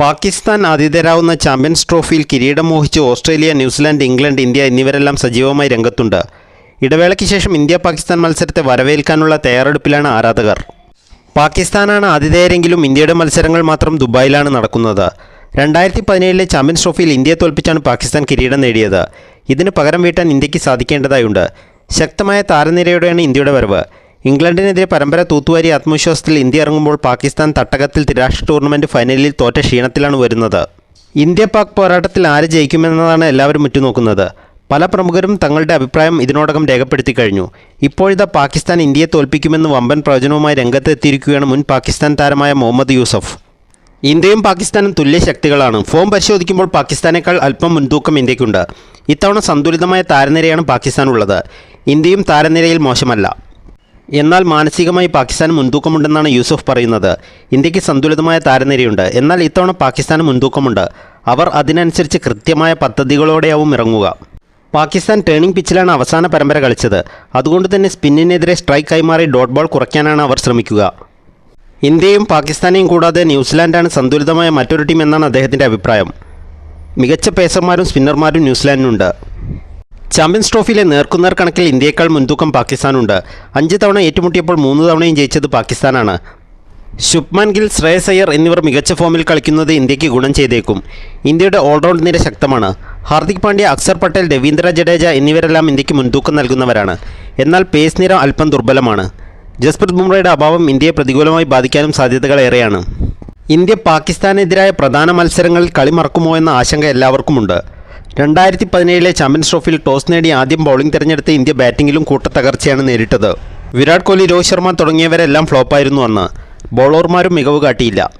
Pakistan ആതിഥേരാവുന്ന champions ട്രോഫിയിൽ കിരീടം മോഹിച്ച് Australia New Zealand England India എന്നിവരെല്ലാം സജീവമായി രംഗത്തുണ്ട്. ഇടവേളയ്ക്ക് ശേഷം ഇന്ത്യ പാകിസ്ഥാൻ മത്സരത്തെ വരവേൽക്കാനുള്ള തയ്യാറെടുപ്പിലാണ് ആരാധകർ. പാകിസ്ഥാനാണ് ആതിഥേയരെങ്കിലും ഇന്ത്യയുടെ മത്സരങ്ങൾ മാത്രം ദുബായിലാണ് നടക്കുന്നത്. രണ്ടായിരത്തി പതിനേഴിലെ ചാമ്പ്യൻസ് ട്രോഫിയിൽ ഇന്ത്യയെ തോൽപ്പിച്ചാണ് പാകിസ്ഥാൻ കിരീടം നേടിയത്. ഇതിന് പകരം വീട്ടാൻ ഇന്ത്യയ്ക്ക് സാധിക്കേണ്ടതായുണ്ട്. ശക്തമായ താരനിരയോടെയാണ് ഇന്ത്യയുടെ വരവ്. ഇംഗ്ലണ്ടിനെതിരെ പരമ്പര തൂത്തുവാരി ആത്മവിശ്വാസത്തിൽ ഇന്ത്യ ഇറങ്ങുമ്പോൾ പാകിസ്ഥാൻ തട്ടകത്തിൽ ത്രിരാഷ്ട്ര ടൂർണമെന്റ് ഫൈനലിൽ തോറ്റ ക്ഷീണത്തിലാണ് വരുന്നത്. ഇന്ത്യ പാക് പോരാട്ടത്തിൽ ആര് ജയിക്കുമെന്നതാണ് എല്ലാവരും ഉറ്റുനോക്കുന്നത്. പല പ്രമുഖരും തങ്ങളുടെ അഭിപ്രായം ഇതിനോടകം രേഖപ്പെടുത്തി കഴിഞ്ഞു. ഇപ്പോഴത്തെ പാകിസ്ഥാൻ ഇന്ത്യയെ തോൽപ്പിക്കുമെന്ന് വമ്പൻ പ്രവചനവുമായി രംഗത്തെത്തിയിരിക്കുകയാണ് മുൻ പാകിസ്ഥാൻ താരമായ മുഹമ്മദ് യൂസഫ്. ഇന്ത്യയും പാകിസ്ഥാനും തുല്യ ശക്തികളാണ്. ഫോം പരിശോധിക്കുമ്പോൾ പാകിസ്ഥാനേക്കാൾ അല്പം മുൻതൂക്കം ഇന്ത്യക്കുണ്ട്. ഇത്തവണ സന്തുലിതമായ താരനിരയാണ് പാകിസ്ഥാനുള്ളത്. ഇന്ത്യയും താരനിരയിൽ മോശമല്ല. എന്നാൽ മാനസികമായി പാകിസ്ഥാൻ മുൻതൂക്കമുണ്ടെന്നാണ് യൂസഫ് പറയുന്നത്. ഇന്ത്യയ്ക്ക് സന്തുലിതമായ താരനിരയുണ്ട്. എന്നാൽ ഇത്തവണ പാകിസ്ഥാന് മുൻതൂക്കമുണ്ട്. അവർ അതിനനുസരിച്ച് കൃത്യമായ പദ്ധതികളോടെയാവും ഇറങ്ങുക. പാകിസ്ഥാൻ ടേണിംഗ് പിച്ചിലാണ് അവസാന പരമ്പര കളിച്ചത്. അതുകൊണ്ട് തന്നെ സ്പിന്നിനെതിരെ സ്ട്രൈക്ക് കൈമാറി ഡോട്ട് ബോൾ കുറയ്ക്കാനാണ് അവർ ശ്രമിക്കുക. ഇന്ത്യയും പാകിസ്ഥാനെയും കൂടാതെ ന്യൂസിലാൻഡാണ് സന്തുലിതമായ മറ്റൊരു ടീം എന്നാണ് അദ്ദേഹത്തിന്റെ അഭിപ്രായം. മികച്ച പേസർമാരും സ്പിന്നർമാരും ന്യൂസിലാൻഡിനുണ്ട്. ചാമ്പ്യൻസ് ട്രോഫിയിലെ നേർക്കുനേർ കണക്കിൽ ഇന്ത്യയേക്കാൾ മുൻതൂക്കം പാകിസ്ഥാനുണ്ട്. അഞ്ച് തവണ ഏറ്റുമുട്ടിയപ്പോൾ മൂന്ന് തവണയും ജയിച്ചത് പാകിസ്ഥാനാണ്. ശുഭ്മാൻ ഗിൽ ശ്രേയസ് അയ്യർ എന്നിവർ മികച്ച ഫോമിൽ കളിക്കുന്നത് ഇന്ത്യയ്ക്ക് ഗുണം ചെയ്തേക്കും. ഇന്ത്യയുടെ ഓൾറൗണ്ട് നിര ശക്തമാണ്. ഹാർദിക് പാണ്ഡ്യ അക്സർ പട്ടേൽ രവീന്ദ്ര ജഡേജ എന്നിവരെല്ലാം ഇന്ത്യയ്ക്ക് മുൻതൂക്കം നൽകുന്നവരാണ്. എന്നാൽ പേസ് നിര അല്പം ദുർബലമാണ്. ജസ്പ്രീത് ബുംറയുടെ അഭാവം ഇന്ത്യയെ പ്രതികൂലമായി ബാധിക്കാനും സാധ്യതകളേറെയാണ് ഇന്ത്യ പാകിസ്ഥാനെതിരായ പ്രധാന മത്സരങ്ങളിൽ കളി മറക്കുമോ എന്ന ആശങ്ക എല്ലാവർക്കുമുണ്ട്. രണ്ടായിരത്തി പതിനേഴിലെ ചാമ്പ്യൻസ് ട്രോഫിയിൽ ടോസ് നേടി ആദ്യം ബൗളിംഗ് തിരഞ്ഞെടുത്ത ഇന്ത്യ ബാറ്റിംഗിലും കൂട്ടത്തകർച്ചയാണ് നേരിട്ടത്. വിരാട് കോഹ്ലി രോഹിത് ശർമ്മ തുടങ്ങിയവരെല്ലാം ഫ്ലോപ്പായിരുന്നു അന്ന്. ബോളർമാരും മികവ് കാട്ടിയില്ല.